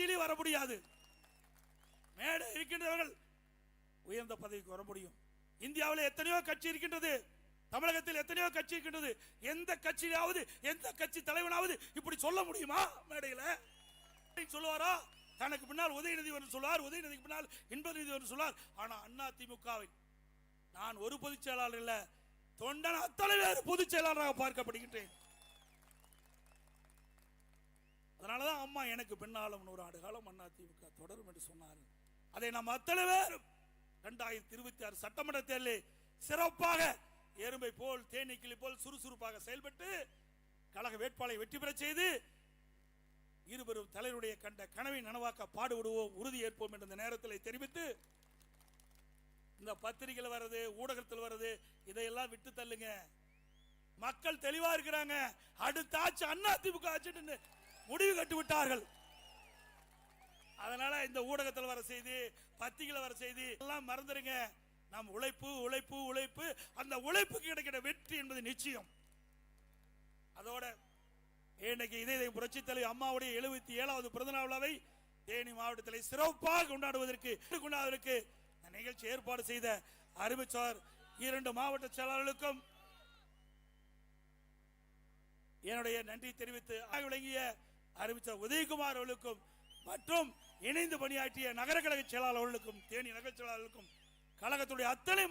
கட்சியிலையும் வர முடியாது. மேடை இருக்கின்றவர்கள் உயர்ந்த பதவிக்கு வர முடியும். இந்தியாவில் எத்தனையோ கட்சி இருக்கின்றது. தமிழகத்தில் எத்தனையோ கட்சி இருக்கின்றது. எந்த கட்சியாவது எந்த கட்சி தலைவனாவது இப்படி சொல்ல முடியுமா மேடையில்? சொல்லுவாரா? தனக்கு பின்னால் உதயநிதி என்று சொல்வார் உதயநிதிக்கு பின்னால் இன்பநிதி என்று சொல்வார் ஆனால் அண்ணா திமுகவின் நான் ஒரு பொதுச் செயலாளர் இல்லை தொண்டன் அத்தனை பேர் பொதுச் செயலாளராக பார்க்கப்படுகின்றேன். அதனாலதான் அம்மா எனக்கு பின்னாலும் நூறு ஆண்டு காலம் அண்ணா திமுக தொடரும் என்று சொன்னார் அதை நாம் அத்தனை பேரும் இரண்டாயிரத்தி இருபத்தி ஆறு சட்டமன்ற தேர்தலில் சிறப்பாக எறும்பை போல் தேனீக்கிளி போல் சுறுசுறுப்பாக செயல்பட்டு கழக வேட்பாளரை வெற்றி பெறச் செய்து இருவரும் தலைவருடைய கண்ட கனவை நனவாக்க பாடுபடுவோம் உறுதி ஏற்போம் என்ற நேரத்தில் தெரிவித்து இந்த பத்திரிகையில் வர்றது ஊடகத்தில் வர்றது இதையெல்லாம் விட்டு தள்ளுங்க. மக்கள் தெளிவா இருக்கிறாங்க. அடுத்த ஆட்சி அண்ணா திமுக ஆட்சின்னு முடிவு கட்டு விட்டார்கள் அதனால இந்த ஊடகத்தில் வர செய்தி பத்திரிகையில் வர செய்தி எல்லாம் மறந்துடுங்க நம் உழைப்பு உழைப்பு உழைப்பு அந்த உழைப்புக்கு கிடைக்கிற வெற்றி என்பது நிச்சயம். அதோட இன்னைக்கு இதய புரட்சி தலைவர் அம்மாவுடைய எழுபத்தி ஏழாவது பிறந்த விழாவை தேனி மாவட்டத்தில் சிறப்பாக கொண்டாடுவதற்கு கொண்டாடுவதற்கு நிகழ்ச்சி ஏற்பாடு செய்த அறிவிச்சார் இரண்டு மாவட்ட செயலாளர்களுக்கும் என்னுடைய நன்றி தெரிவித்து விளங்கிய அறிவித்த உதயகுமார் அவர்களுக்கும் மற்றும் இணைந்து பணியாற்றிய நகர கழக செயலாளர்களுக்கும் தேனி நகர செயலாளர்களுக்கும் கழகத்துடைய அத்தனை